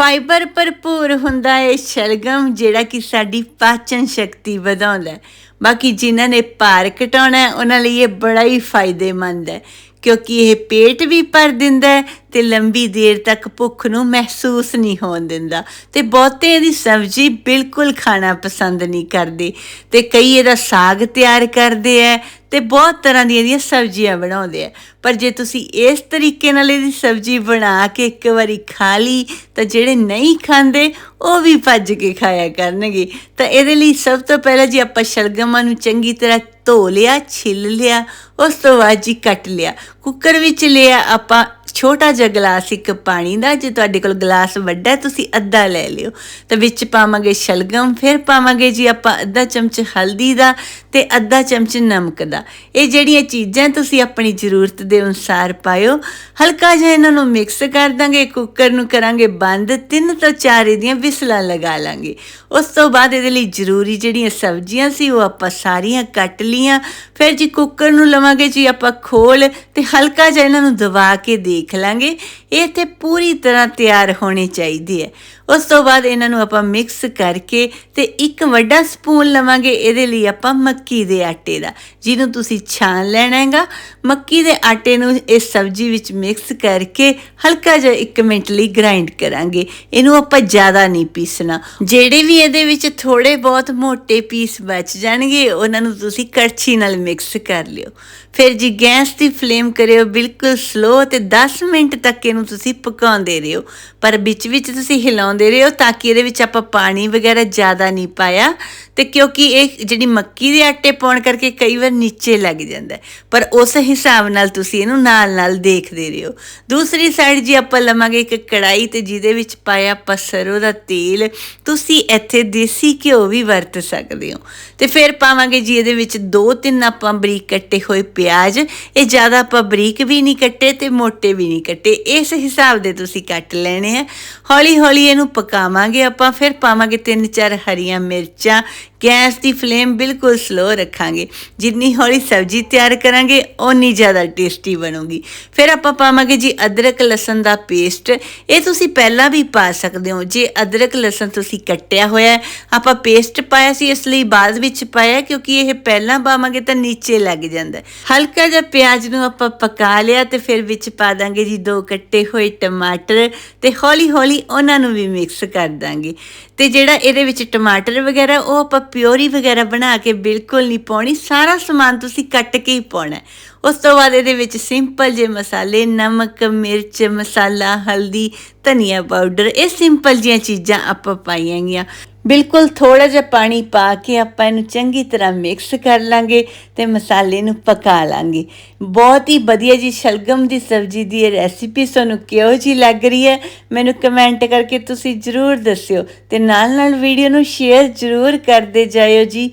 Fibre ਭਰਪੂਰ ਹੁੰਦਾ ਹੈ ਸ਼ਲਗਮ, ਜਿਹੜਾ ਕਿ ਸਾਡੀ ਪਾਚਨ ਸ਼ਕਤੀ ਵਧਾਉਂਦਾ ਹੈ ਬਾਕੀ ਜਿਨ੍ਹਾਂ ਨੇ ਭਾਰ ਘਟਾਉਣਾ ਹੈ ਉਹਨਾਂ ਲਈ ਇਹ ਬੜਾ ਹੀ ਫਾਇਦੇਮੰਦ ਹੈ ਕਿਉਂਕਿ ਇਹ ਪੇਟ ਵੀ ਭਰ ਦਿੰਦਾ ਹੈ ਤੇ ਲੰਬੀ ਦੇਰ ਤੱਕ ਭੁੱਖ ਨੂੰ ਮਹਿਸੂਸ ਨਹੀਂ ਹੋਣ ਦਿੰਦਾ। ਤੇ ਬਹੁਤੇ ਇਹਦੀ ਸਬਜ਼ੀ ਬਿਲਕੁਲ ਖਾਣਾ ਪਸੰਦ ਨਹੀਂ ਕਰਦੇ ਤੇ ਕਈ ਇਹਦਾ ਸਾਗ ਤਿਆਰ ਕਰਦੇ ਆ ਤੇ ਬਹੁਤ ਤਰ੍ਹਾਂ ਦੀਆਂ ਇਹਦੀਆਂ ਸਬਜ਼ੀਆਂ ਬਣਾਉਂਦੇ ਆ। ਪਰ ਜੇ ਤੁਸੀਂ ਇਸ ਤਰੀਕੇ ਨਾਲ ਇਹਦੀ ਸਬਜ਼ੀ ਬਣਾ ਕੇ ਇੱਕ ਵਾਰੀ ਖਾ ਲਈ, ਤਾਂ ਜਿਹੜੇ ਨਹੀਂ ਖਾਂਦੇ, ਉਹ ਵੀ ਭੱਜ ਕੇ ਖਾਇਆ ਕਰਨਗੇ। ਤਾਂ ਇਹਦੇ ਲਈ ਸਭ ਤੋਂ ਪਹਿਲਾਂ ਜੀ ਆਪਾਂ ਸ਼ਲਗਮਾਂ ਨੂੰ ਚੰਗੀ ਤਰ੍ਹਾਂ ਧੋ ਲਿਆ, ਛਿੱਲ ਲਿਆ, ਉਸ ਤੋਂ ਬਾਅਦ ਜੀ ਕੱਟ ਲਿਆ। ਕੁੱਕਰ ਵਿੱਚ ਲਿਆ ਆਪਾਂ ਛੋਟਾ ਜਿਹਾ ਗਲਾਸ, ਇੱਕ ਪਾਣੀ ਦਾ, ਜੇ ਤੁਹਾਡੇ ਕੋਲ ਗਲਾਸ ਵੱਡਾ ਤੁਸੀਂ ਅੱਧਾ ਲੈ ਲਿਓ। ਤਾਂ ਵਿੱਚ ਪਾਵਾਂਗੇ ਸ਼ਲਗਮ, ਫਿਰ ਪਾਵਾਂਗੇ ਜੀ ਆਪਾਂ ਅੱਧਾ ਚਮਚ ਹਲਦੀ ਦਾ ਤੇ ਅੱਧਾ ਚਮਚ ਨਮਕ ਦਾ। ਇਹ ਜਿਹੜੀਆਂ ਚੀਜ਼ਾਂ ਤੁਸੀਂ ਆਪਣੀ ਜ਼ਰੂਰਤ ਦੇ ਅਨੁਸਾਰ ਪਾਇਓ, ਹਲਕਾ ਜਿਹਾ ਇਹਨਾਂ ਨੂੰ ਮਿਕਸ ਕਰ ਦਾਂਗੇ ਕੁੱਕਰ ਨੂੰ ਕਰਾਂਗੇ ਬੰਦ, ਤਿੰਨ ਤੋਂ ਚਾਰ ਇਹਦੀਆਂ ਵਿਸਲਾਂ ਲਗਾ ਲਾਂਗੇ। ਉਸ ਤੋਂ ਬਾਅਦ ਇਹਦੇ ਲਈ ਜ਼ਰੂਰੀ ਜਿਹੜੀਆਂ ਸਬਜ਼ੀਆਂ ਸੀ, ਉਹ ਆਪਾਂ ਸਾਰੀਆਂ ਕੱਟ ਲੀਆਂ ਫਿਰ ਜੀ ਕੁੱਕਰ ਨੂੰ ਲਵਾਂਗੇ ਜੀ ਆਪਾਂ ਖੋਲ ਤੇ ਹਲਕਾ ਜਿਹਾ ਇਹਨਾਂ ਨੂੰ ਦਬਾ ਕੇ ਦੇ ਦੇਖ ਲਾਂਗੇ ਇਹ ਇੱਥੇ ਪੂਰੀ ਤਰ੍ਹਾਂ ਤਿਆਰ ਹੋਣੀ ਚਾਹੀਦੀ ਹੈ। ਉਸ ਤੋਂ ਬਾਅਦ ਇਹਨਾਂ ਨੂੰ ਆਪਾਂ ਮਿਕਸ ਕਰਕੇ ਤੇ ਇੱਕ ਵੱਡਾ ਸਪੂਨ ਲਵਾਂਗੇ, ਇਹਦੇ ਲਈ ਆਪਾਂ ਮੱਕੀ ਦੇ ਆਟੇ ਦਾ। ਜਿਹਨੂੰ ਤੁਸੀਂ ਛਾਣ ਲੈਣਾ ਹੈਗਾ, ਮੱਕੀ ਦੇ ਆਟੇ ਨੂੰ ਇਸ ਸਬਜ਼ੀ ਵਿੱਚ ਮਿਕਸ ਕਰਕੇ ਹਲਕਾ ਜਿਹਾ 1 ਮਿੰਟ ਲਈ ਗ੍ਰਾਈਂਡ ਕਰਾਂਗੇ। ਇਹਨੂੰ ਆਪਾਂ ਜ਼ਿਆਦਾ ਨਹੀਂ ਪੀਸਣਾ। ਜਿਹੜੇ ਵੀ ਇਹਦੇ ਵਿੱਚ ਥੋੜੇ ਬਹੁਤ ਮੋٹے ਪੀਸ ਬਚ ਜਾਣਗੇ, ਉਹਨਾਂ ਨੂੰ ਤੁਸੀਂ ਕੜਛੀ ਨਾਲ ਮਿਕਸ ਕਰ ਲਿਓ। ਫਿਰ ਜੀ ਗੈਸ ਦੀ ਫਲੇਮ ਕਰਿਓ ਬਿਲਕੁਲ ਸਲੋ ਤੇ 10 ਮਿੰਟ ਤੱਕ ਇਹਨੂੰ ਤੁਸੀਂ ਪਕਾਉਂਦੇ ਰਹੋ। ਪਰ ਵਿੱਚ ਵਿੱਚ ਤੁਸੀਂ ਹਿਲਾਉਂਦੇ ਰਹੋ ਤਾਂ ਕਿ ਇਹਦੇ ਵਿੱਚ ਆਪਾਂ ਪਾਣੀ ਵਗੈਰਾ ਜ਼ਿਆਦਾ ਨਹੀਂ ਪਾਇਆ ਤੇ ਕਿਉਂਕਿ ਇਹ ਜਿਹੜੀ ਮੱਕੀ ਦੇ ਆਟੇ ਪਾਉਣ ਕਰਕੇ ਕਈ ਵਾਰ ਨੀਚੇ ਲੱਗ ਜਾਂਦਾ ਪਰ ਉਸ ਹਿਸਾਬ ਨਾਲ ਤੁਸੀਂ ਇਹਨੂੰ ਨਾਲ ਨਾਲ ਦੇਖਦੇ ਰਹੋ। ਦੂਸਰੀ ਸਾਈਡ ਜੀ ਆਪਾਂ ਲਵਾਂਗੇ ਇੱਕ ਕੜਾਈ ਤੇ ਜਿਹਦੇ ਵਿੱਚ ਪਾਇਆ ਆਪਾਂ ਸਰੋਂ ਦਾ ਤੇਲ, ਤੁਸੀਂ ਇੱਥੇ ਦੇਸੀ ਘਿਓ ਵੀ ਵਰਤ ਸਕਦੇ ਹੋ। ਤੇ ਫਿਰ ਪਾਵਾਂਗੇ ਜੀ ਇਹਦੇ ਵਿੱਚ ਦੋ ਤਿੰਨ ਆਪਾਂ ਬਰੀਕ ਕੱਟੇ ਹੋਏ ਪਿਆਜ਼, ਇਹ ਜ਼ਿਆਦਾ ਆਪਾਂ ਬਰੀਕ ਵੀ ਨਹੀਂ ਕੱਟੇ ਤੇ ਮੋਟੇ ਵੀ ਨਹੀਂ ਕੱਟੇ। ਇਸ ਹਿਸਾਬ ਦੇ ਤੁਸੀਂ ਕੱਟ ਲੈਣੇ ਆ ਹੌਲੀ ਹੌਲੀ ਇਹਨੂੰ ਪਕਾਵਾਂਗੇ, ਆਪਾਂ ਫਿਰ ਪਾਵਾਂਗੇ ਤਿੰਨ ਚਾਰ ਹਰੀਆਂ ਮਿਰਚਾਂ। ਗੈਸ ਦੀ ਫਲੇਮ ਬਿਲਕੁਲ ਸਲੋ ਰੱਖਾਂਗੇ। ਜਿੰਨੀ ਹੌਲੀ ਸਬਜ਼ੀ ਤਿਆਰ ਕਰਾਂਗੇ, ਓਨੀ ਜ਼ਿਆਦਾ ਟੇਸਟੀ ਬਣੂਗੀ। ਫਿਰ ਆਪਾਂ ਪਾਵਾਂਗੇ ਜੀ ਅਦਰਕ ਲਸਣ ਦਾ ਪੇਸਟ ਇਹ ਤੁਸੀਂ ਪਹਿਲਾਂ ਵੀ ਪਾ ਸਕਦੇ ਹੋ। ਜੇ ਅਦਰਕ ਲਸਣ ਤੁਸੀਂ ਕੱਟਿਆ ਹੋਇਆ ਆਪਾਂ ਪੇਸਟ ਪਾਇਆ ਸੀ, ਇਸ ਲਈ ਬਾਅਦ ਵਿੱਚ ਪਾਇਆ ਕਿਉਂਕਿ ਇਹ ਪਹਿਲਾਂ ਪਾਵਾਂਗੇ ਤਾਂ ਨੀਚੇ ਲੱਗ ਜਾਂਦਾ ਹਲਕਾ ਜਿਹਾ ਪਿਆਜ਼ ਨੂੰ ਆਪਾਂ ਪਕਾ ਲਿਆ ਤੇ ਫਿਰ ਵਿੱਚ ਪਾ ਦਾਂਗੇ ਜੀ ਦੋ ਕੱਟੇ ਹੋਏ ਟਮਾਟਰ ਤੇ ਹੌਲੀ ਹੌਲੀ ਉਹਨਾਂ ਨੂੰ ਵੀ ਮਿਕਸ ਕਰ ਦਾਂਗੇ। ਤੇ ਜਿਹੜਾ ਇਹਦੇ ਵਿੱਚ ਟਮਾਟਰ ਵਗੈਰਾ, ਉਹ ਆਪਾਂ ਪਿਓਰੀ ਵਗੈਰਾ ਬਣਾ ਕੇ ਬਿਲਕੁਲ ਨਹੀਂ ਪਾਉਣੀ। ਸਾਰਾ ਸਮਾਨ ਤੁਸੀਂ ਕੱਟ ਕੇ ਹੀ ਪਾਉਣਾ ਉਸ ਤੋਂ ਬਾਅਦ ਇਹਦੇ ਵਿੱਚ ਸਿੰਪਲ ਜੇ ਮਸਾਲੇ, ਨਮਕ, ਮਿਰਚ, ਮਸਾਲਾ, ਹਲਦੀ, ਧਨੀਆ ਪਾਊਡਰ, ਇਹ ਸਿੰਪਲ ਜੀਆਂ ਚੀਜ਼ਾਂ ਆਪਾਂ ਪਾਈਆਂਗੀਆਂ ਬਿਲਕੁਲ ਥੋੜਾ ਜਿਹਾ ਪਾਣੀ ਪਾ ਕੇ ਆਪਾਂ ਇਹਨੂੰ ਚੰਗੀ ਤਰ੍ਹਾਂ ਮਿਕਸ ਕਰ ਲਾਂਗੇ ਤੇ ਮਸਾਲੇ ਨੂੰ ਪਕਾ ਲਾਂਗੇ। ਬਹੁਤ ਹੀ ਵਧੀਆ ਜੀ ਸ਼ਲਗਮ ਦੀ ਸਬਜ਼ੀ ਦੀ ਇਹ ਰੈਸਿਪੀ ਤੁਹਾਨੂੰ ਕਿਹੋ ਜੀ ਲੱਗ ਰਹੀ ਹੈ, ਮੈਨੂੰ ਕਮੈਂਟ ਕਰਕੇ ਤੁਸੀਂ ਜਰੂਰ ਦੱਸਿਓ ਤੇ ਨਾਲ ਨਾਲ ਵੀਡੀਓ ਨੂੰ ਸ਼ੇਅਰ ਜਰੂਰ ਕਰਦੇ ਜਾਇਓ ਜੀ।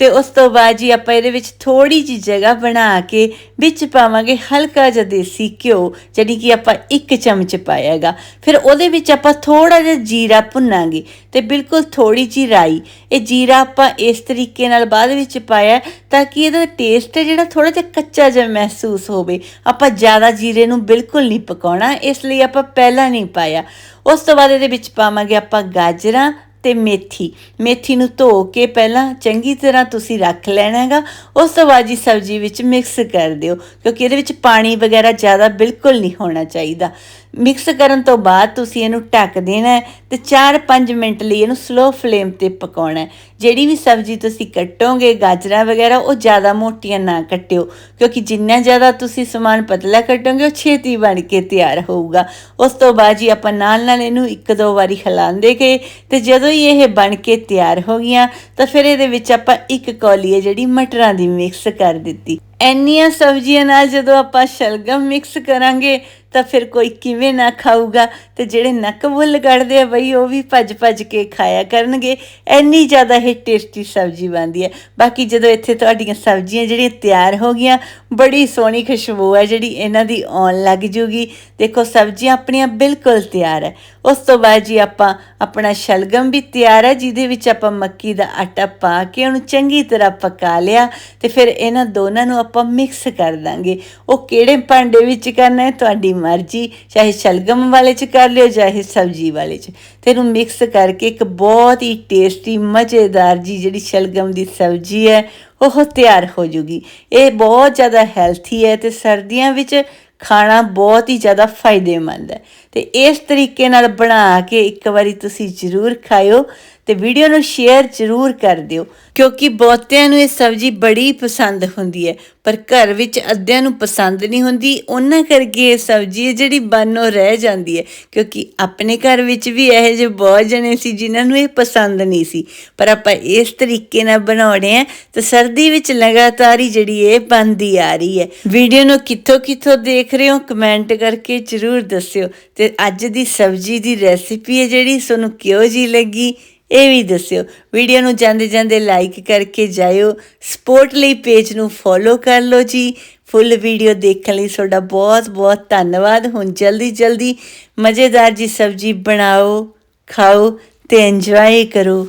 ਤੇ ਉਸ ਤੋਂ ਬਾਅਦ ਜੀ ਆਪਾਂ ਇਹਦੇ ਵਿੱਚ ਥੋੜੀ ਜੀ ਜਗ੍ਹਾ ਬਣਾ ਕੇ ਵਿੱਚ ਪਾਵਾਂਗੇ ਹਲਕਾ ਜਿਹਾ ਦੇਸੀ ਘਿਓ ਜਿਹੜੀ ਕਿ ਆਪਾਂ ਇੱਕ ਚਮਚ ਪਾਇਆਗਾ। ਫਿਰ ਉਹਦੇ ਵਿੱਚ ਆਪਾਂ ਥੋੜਾ ਜਿਹਾ ਜੀਰਾ ਭੁੰਨਾਂਗੇ ਤੇ ਬਿਲਕੁਲ ਥੋੜੀ ਜੀ ਰਾਈ। ਇਹ ਜੀਰਾ ਆਪਾਂ ਇਸ ਤਰੀਕੇ ਨਾਲ ਬਾਅਦ ਵਿੱਚ ਪਾਇਆ ਤਾਂ ਕਿ ਇਹਦਾ ਟੇਸਟ ਜਿਹੜਾ ਥੋੜਾ ਜਿਹਾ ਕੱਚਾ ਜਿਹਾ ਮਹਿਸੂਸ ਹੋਵੇ। ਆਪਾਂ ਜ਼ਿਆਦਾ ਜੀਰੇ ਨੂੰ ਬਿਲਕੁਲ ਨਹੀਂ ਪਕਾਉਣਾ, ਇਸ ਲਈ ਆਪਾਂ ਪਹਿਲਾਂ ਨਹੀਂ ਪਾਇਆ। ਉਸ ਤੋਂ ਬਾਅਦ ਇਹਦੇ ਵਿੱਚ ਪਾਵਾਂਗੇ ਆਪਾਂ ਗਾਜਰਾਂ ਤੇ ਮੇਥੀ। ਮੇਥੀ ਨੂੰ ਧੋ ਕੇ ਪਹਿਲਾਂ ਚੰਗੀ ਤਰ੍ਹਾਂ ਤੁਸੀਂ ਰੱਖ ਲੈਣਾ ਹੈਗਾ ਉਸ ਤੋਂ ਬਾਅਦ ਜੀ ਸਬਜ਼ੀ ਵਿੱਚ ਮਿਕਸ ਕਰ ਦਿਓ, ਕਿਉਂਕਿ ਇਹਦੇ ਵਿੱਚ ਪਾਣੀ ਵਗੈਰਾ ਜ਼ਿਆਦਾ ਬਿਲਕੁਲ ਨਹੀਂ ਹੋਣਾ ਚਾਹੀਦਾ। ਮਿਕਸ ਕਰਨ ਤੋਂ ਬਾਅਦ ਤੁਸੀਂ ਇਹਨੂੰ ਢੱਕ ਦੇਣਾ ਹੈ ਤੇ 4-5 ਮਿੰਟ ਲਈ ਇਹਨੂੰ ਸਲੋ ਫਲੇਮ ਤੇ ਪਕਾਉਣਾ ਜਿਹੜੀ ਵੀ ਸਬਜ਼ੀ ਤੁਸੀਂ ਕੱਟੋਗੇ, ਗਾਜਰਾਂ ਵਗੈਰਾ, ਉਹ ਜ਼ਿਆਦਾ ਮੋਟੀਆਂ ਨਾ ਕੱਟਿਓ, ਕਿਉਂਕਿ ਜਿੰਨਾ ਜ਼ਿਆਦਾ ਤੁਸੀਂ ਸਮਾਨ ਪਤਲਾ ਕੱਟੋਗੇ, ਉਹ ਛੇਤੀ ਬਣ ਕੇ ਤਿਆਰ ਹੋਊਗਾ। ਉਸ ਤੋਂ ਬਾਅਦ ਜੀ ਆਪਾਂ ਨਾਲ ਨਾਲ ਇਹਨੂੰ ਇੱਕ ਦੋ ਵਾਰੀ ਹਿਲਾਉਂਦੇ ਗਏ ਤੇ ਜਦੋਂ ਹੀ ਇਹ ਬਣ ਕੇ ਤਿਆਰ ਹੋ ਗਈਆਂ, ਤਾਂ ਫਿਰ ਇਹਦੇ ਵਿੱਚ ਆਪਾਂ ਇੱਕ ਕੌਲੀ ਹੈ ਜਿਹੜੀ ਮਟਰਾਂ ਦੀ ਮਿਕਸ ਕਰ ਦਿੱਤੀ। ਇੰਨੀਆਂ ਸਬਜ਼ੀਆਂ ਨਾਲ ਜਦੋਂ ਆਪਾਂ ਸ਼ਲਗਮ ਮਿਕਸ ਕਰਾਂਗੇ ਤਾਂ ਫਿਰ ਕੋਈ ਕਿਵੇਂ ਨਾ ਖਾਊਗਾ ਤੇ ਜਿਹੜੇ ਨੱਕ ਬੁੱਲ ਕੱਢਦੇ ਆ ਬਈ, ਉਹ ਵੀ ਭੱਜ ਭੱਜ ਕੇ ਖਾਇਆ ਕਰਨਗੇ। ਇੰਨੀ ਜ਼ਿਆਦਾ ਇਹ ਟੇਸਟੀ ਸਬਜ਼ੀ ਬਣਦੀ ਹੈ। ਬਾਕੀ ਜਦੋਂ ਇੱਥੇ ਤੁਹਾਡੀਆਂ ਸਬਜ਼ੀਆਂ ਜਿਹੜੀਆਂ ਤਿਆਰ ਹੋ ਗਈਆਂ, ਬੜੀ ਸੋਹਣੀ ਖੁਸ਼ਬੂ ਹੈ ਜਿਹੜੀ ਇਹਨਾਂ ਦੀ ਆਉਣ ਲੱਗ ਜੂਗੀ। ਦੇਖੋ, ਸਬਜ਼ੀਆਂ ਆਪਣੀਆਂ ਬਿਲਕੁਲ ਤਿਆਰ ਹੈ। ਉਸ ਤੋਂ ਬਾਅਦ ਜੀ ਆਪਾਂ ਆਪਣਾ ਸ਼ਲਗਮ ਵੀ ਤਿਆਰ ਹੈ, ਜਿਹਦੇ ਵਿੱਚ ਆਪਾਂ ਮੱਕੀ ਦਾ ਆਟਾ ਪਾ ਕੇ ਉਹਨੂੰ ਚੰਗੀ ਤਰ੍ਹਾਂ ਪਕਾ ਲਿਆ ਤੇ ਫਿਰ ਇਹਨਾਂ ਦੋਨਾਂ ਨੂੰ ਆਪਾਂ ਮਿਕਸ ਕਰ ਦਾਂਗੇ। ਉਹ ਕਿਹੜੇ ਭਾਂਡੇ ਵਿੱਚ ਕਰਨਾ ਹੈ, ਤੁਹਾਡੀ ਮਰਜ਼ੀ, ਚਾਹੇ ਸ਼ਲਗਮ ਵਾਲੇ ਚ ਕਰ ਲਿਓ, ਚਾਹੇ ਸਬਜ਼ੀ ਵਾਲੇ ਚ। ਤੇ ਇਹਨੂੰ ਮਿਕਸ ਕਰਕੇ ਇੱਕ ਬਹੁਤ ਹੀ ਟੇਸਟੀ ਮਜ਼ੇਦਾਰ ਜੀ ਜਿਹੜੀ ਸ਼ਲਗਮ ਦੀ ਸਬਜ਼ੀ ਹੈ, ਉਹ ਤਿਆਰ ਹੋ ਜੂਗੀ। ਇਹ ਬਹੁਤ ਜ਼ਿਆਦਾ ਹੈਲਥੀ ਹੈ ਤੇ ਸਰਦੀਆਂ ਵਿੱਚ ਖਾਣਾ ਬਹੁਤ ਹੀ ਜ਼ਿਆਦਾ ਫਾਇਦੇਮੰਦ ਹੈ। ਤੇ ਇਸ ਤਰੀਕੇ ਨਾਲ ਬਣਾ ਕੇ ਇੱਕ ਵਾਰੀ ਤੁਸੀਂ ਜ਼ਰੂਰ ਖਾਇਓ। ਤੇ ਵੀਡੀਓ ਨੂੰ ਸ਼ੇਅਰ ਜ਼ਰੂਰ ਕਰ ਦਿਓ, ਕਿਉਂਕਿ ਬਹੁਤਿਆਂ ਨੂੰ ਇਹ ਸਬਜ਼ੀ ਬੜੀ ਪਸੰਦ ਹੁੰਦੀ ਹੈ, ਪਰ ਘਰ ਵਿੱਚ ਅੱਧਿਆਂ ਨੂੰ ਪਸੰਦ ਨਹੀਂ ਹੁੰਦੀ, ਉਹਨਾਂ ਕਰਕੇ ਇਹ ਸਬਜ਼ੀ ਹੈ ਜਿਹੜੀ ਬਾਨੋ ਰਹਿ ਜਾਂਦੀ ਹੈ, ਕਿਉਂਕਿ ਆਪਣੇ ਘਰ ਵਿੱਚ ਵੀ ਇਹੋ ਜਿਹੇ ਬਹੁਤ ਜਣੇ ਸੀ ਜਿਨ੍ਹਾਂ ਨੂੰ ਇਹ ਪਸੰਦ ਨਹੀਂ ਸੀ, ਪਰ ਆਪਾਂ ਇਸ ਤਰੀਕੇ ਨਾਲ ਬਣਾਉਣੇ ਆ, ਤੇ ਸਰਦੀ ਵਿੱਚ ਲਗਾਤਾਰ ਹੀ ਜਿਹੜੀ ਇਹ ਬਣਦੀ ਆ ਰਹੀ ਹੈ। ਵੀਡੀਓ ਨੂੰ ਕਿੱਥੋਂ ਕਿੱਥੋਂ ਦੇਖ ਰਹੇ ਹੋ, ਕਮੈਂਟ ਕਰਕੇ ਜ਼ਰੂਰ ਦੱਸਿਓ, ਤੇ ਅੱਜ ਦੀ ਸਬਜ਼ੀ ਦੀ ਰੈਸਿਪੀ ਹੈ ਜਿਹੜੀ, ਤੁਹਾਨੂੰ ਕਿਉਂ ਜੀ ਲੱਗੀ? ਇਹ ਵੀ ਦੱਸਿਓ। ਵੀਡੀਓ ਨੂੰ ਜਾਂਦੇ ਜਾਂਦੇ ਲਾਈਕ ਕਰਕੇ ਜਾਇਓ। ਸਪੋਰਟ ਲਈ ਪੇਜ ਨੂੰ ਫੋਲੋ ਕਰ ਲਓ ਜੀ। ਫੁੱਲ ਵੀਡੀਓ ਦੇਖਣ ਲਈ ਤੁਹਾਡਾ ਬਹੁਤ ਬਹੁਤ ਧੰਨਵਾਦ। ਹੁਣ ਜਲਦੀ ਜਲਦੀ ਮਜ਼ੇਦਾਰ ਜੀ ਸਬਜ਼ੀ ਬਣਾਓ, ਖਾਓ ਤੇ ਇੰਜੋਏ ਕਰੋ।